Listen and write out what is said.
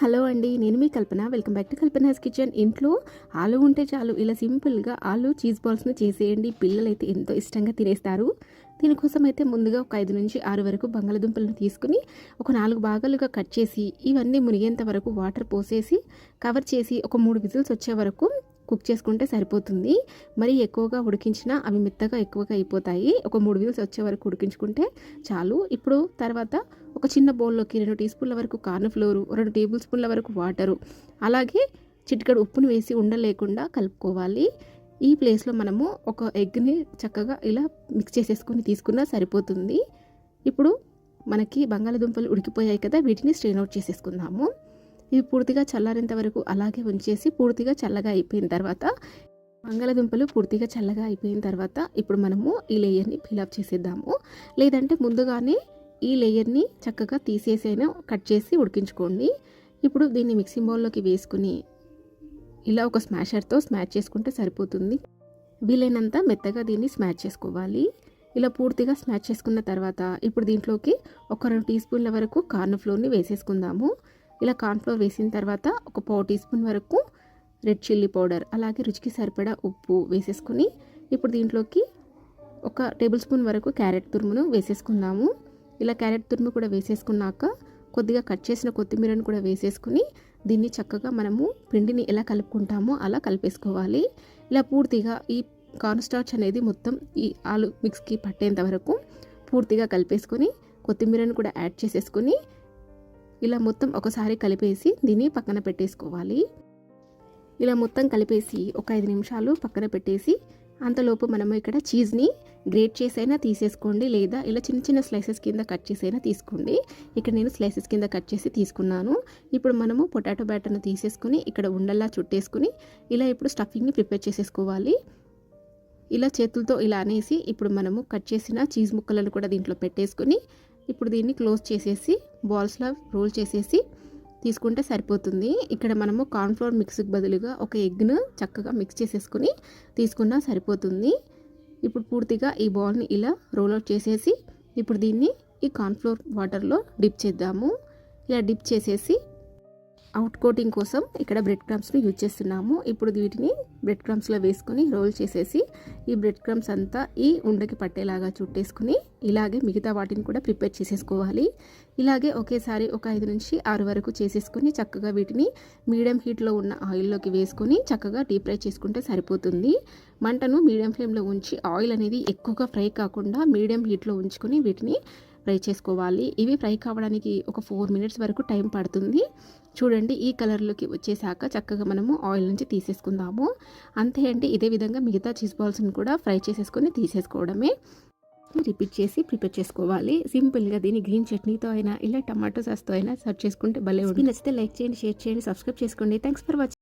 Hello అండి నేను మీ Kalpana. Welcome back to Kalpana's kitchen. ఇంట్లో ఆలు ఉంటే చాలు ఇలా సింపుల్గా ఆలు చీజ్ బాల్స్ని చేసేయండి. పిల్లలు అయితే ఎంతో ఇష్టంగా తినేస్తారు. దీనికోసం అయితే ముందుగా ఒక ఐదు నుంచి ఆరు వరకు బంగాళదుంపలను తీసుకుని ఒక నాలుగు భాగాలుగా కట్ చేసి ఇవన్నీ మునిగేంత వరకు వాటర్ పోసేసి కవర్ చేసి ఒక మూడు విజిల్స్ వచ్చే వరకు కుక్ చేసుకుంటే సరిపోతుంది. మరి ఎక్కువగా ఉడికించినా అవి మెత్తగా ఎక్కువగా అయిపోతాయి. ఒక మూడు విజిల్స్ వచ్చే వరకు ఉడికించుకుంటే చాలు. ఇప్పుడు తర్వాత ఒక చిన్న బౌల్లోకి రెండు టీ స్పూన్ల వరకు కార్న్ఫ్లోరు రెండు టేబుల్ స్పూన్ల వరకు వాటరు. అలాగే చిటికడు ఉప్పును వేసి ఉండలేకుండా కలుపుకోవాలి. ఈ ప్లేస్లో మనము ఒక ఎగ్ని చక్కగా ఇలా మిక్స్ చేసేసుకొని తీసుకున్నా సరిపోతుంది. ఇప్పుడు మనకి బంగాళదుంపలు ఉడికిపోయాయి కదా వీటిని స్ట్రెయిన్ అవుట్ చేసేసుకుందాము. ఇవి పూర్తిగా చల్లారేంత వరకు అలాగే ఉంచేసి పూర్తిగా చల్లగా అయిపోయిన తర్వాత బంగాళదుంపలు పూర్తిగా చల్లగా అయిపోయిన తర్వాత ఇప్పుడు మనము ఈ లేయర్ని ఫిలప్ చేసేద్దాము. లేదంటే ముందుగానే ఈ లేయర్ని చక్కగా తీసేసైనా కట్ చేసి ఉడికించుకోండి. ఇప్పుడు దీన్ని మిక్సింగ్ బౌల్లోకి వేసుకుని ఇలా ఒక స్మాషర్తో స్మాష్ చేసుకుంటే సరిపోతుంది. వీలైనంత మెత్తగా దీన్ని స్మాష్ చేసుకోవాలి. ఇలా పూర్తిగా స్మాష్ చేసుకున్న తర్వాత ఇప్పుడు దీంట్లోకి ఒక రెండు టీ స్పూన్ల వరకు కార్న్ ఫ్లోర్ని వేసేసుకుందాము. ఇలా కార్న్ఫ్లోర్ వేసిన తర్వాత ఒక పావు టీ స్పూన్ వరకు రెడ్ చిల్లీ పౌడర్ అలాగే రుచికి సరిపడా ఉప్పు వేసేసుకుని ఇప్పుడు దీంట్లోకి ఒక టేబుల్ స్పూన్ వరకు క్యారెట్ తురుమును వేసేసుకుందాము. ఇలా క్యారెట్ తురుము కూడా వేసేసుకున్నాక కొద్దిగా కట్ చేసిన కొత్తిమీరను కూడా వేసేసుకుని దీన్ని చక్కగా మనము పిండిని ఎలా కలుపుకుంటామో అలా కలిపేసుకోవాలి. ఇలా పూర్తిగా ఈ కార్న్ స్టార్చ్ అనేది మొత్తం ఈ ఆలు మిక్స్కి పట్టేంత వరకు పూర్తిగా కలిపేసుకొని కొత్తిమీరను కూడా యాడ్ చేసేసుకొని ఇలా మొత్తం ఒకసారి కలిపేసి దీన్ని పక్కన పెట్టేసుకోవాలి. ఇలా మొత్తం కలిపేసి ఒక ఐదు నిమిషాలు పక్కన పెట్టేసి అంతలోపు మనము ఇక్కడ చీజ్ని గ్రేట్ చేసైనా తీసేసుకోండి లేదా ఇలా చిన్న చిన్న స్లైసెస్ కింద కట్ చేసైనా తీసుకోండి. ఇక్కడ నేను స్లైసెస్ కింద కట్ చేసి తీసుకున్నాను. ఇప్పుడు మనము పొటాటో బ్యాటర్ను తీసేసుకుని ఇక్కడ ఉండల్లా చుట్టేసుకుని ఇలా ఇప్పుడు స్టఫింగ్ని ప్రిపేర్ చేసేసుకోవాలి. ఇలా చేతులతో ఇలా అనేసి ఇప్పుడు మనము కట్ చేసిన చీజ్ ముక్కలను కూడా దీంట్లో పెట్టేసుకుని ఇప్పుడు దీన్ని క్లోజ్ చేసేసి బాల్స్లో రోల్ చేసేసి తీసుకుంటే సరిపోతుంది. ఇక్కడ మనము కార్న్ఫ్లోర్ మిక్స్కి బదులుగా ఒక ఎగ్ను చక్కగా మిక్స్ చేసేసుకుని తీసుకున్నా సరిపోతుంది. ఇప్పుడు పూర్తిగా ఈ బాల్ని ఇలా రోల్ అవుట్ చేసేసి ఇప్పుడు దీన్ని ఈ కార్న్ఫ్లోర్ వాటర్లో డిప్ చేద్దాము. ఇలా డిప్ చేసేసి అవుట్ కోటింగ్ కోసం ఇక్కడ బ్రెడ్ క్రమ్స్ని యూజ్ చేస్తున్నాము. ఇప్పుడు వీటిని బ్రెడ్ క్రమ్స్లో వేసుకొని రోల్ చేసేసి ఈ బ్రెడ్ క్రమ్స్ అంతా ఈ ఉండకి పట్టేలాగా చుట్టేసుకుని ఇలాగే మిగతా వాటిని కూడా ప్రిపేర్ చేసేసుకోవాలి. ఇలాగే ఒకేసారి ఒక ఐదు నుంచి ఆరు వరకు చేసేసుకొని చక్కగా వీటిని మీడియం హీట్లో ఉన్న ఆయిల్లోకి వేసుకొని చక్కగా డీప్ ఫ్రై చేసుకుంటే సరిపోతుంది. మంటను మీడియం ఫ్లేమ్లో ఉంచి ఆయిల్ అనేది ఎక్కువగా ఫ్రై కాకుండా మీడియం హీట్లో ఉంచుకొని వీటిని ఫ్రై చేసుకోవాలి. ఇవి ఫ్రై కావడానికి ఒక ఫోర్ మినిట్స్ వరకు టైం పడుతుంది. చూడండి ఈ కలర్లోకి వచ్చేసాక చక్కగా మనము ఆయిల్ నుంచి తీసేసుకుందాము. అంతే అండి ఇదే విధంగా మిగతా చీజ్ బాల్స్ని కూడా ఫ్రై చేసేసుకొని తీసేసుకోవడమే. రిపీట్ చేసి ప్రిపేర్ చేసుకోవాలి. సింపుల్గా దీన్ని గ్రీన్ చట్నీతో అయినా ఇలా టమాటో సాస్తో అయినా సర్వ్ చేసుకుంటే భలే ఉంటుంది. నచ్చితే లైక్ చేయండి షేర్ చేయండి సబ్స్క్రైబ్ చేసుకోండి. Thanks for watching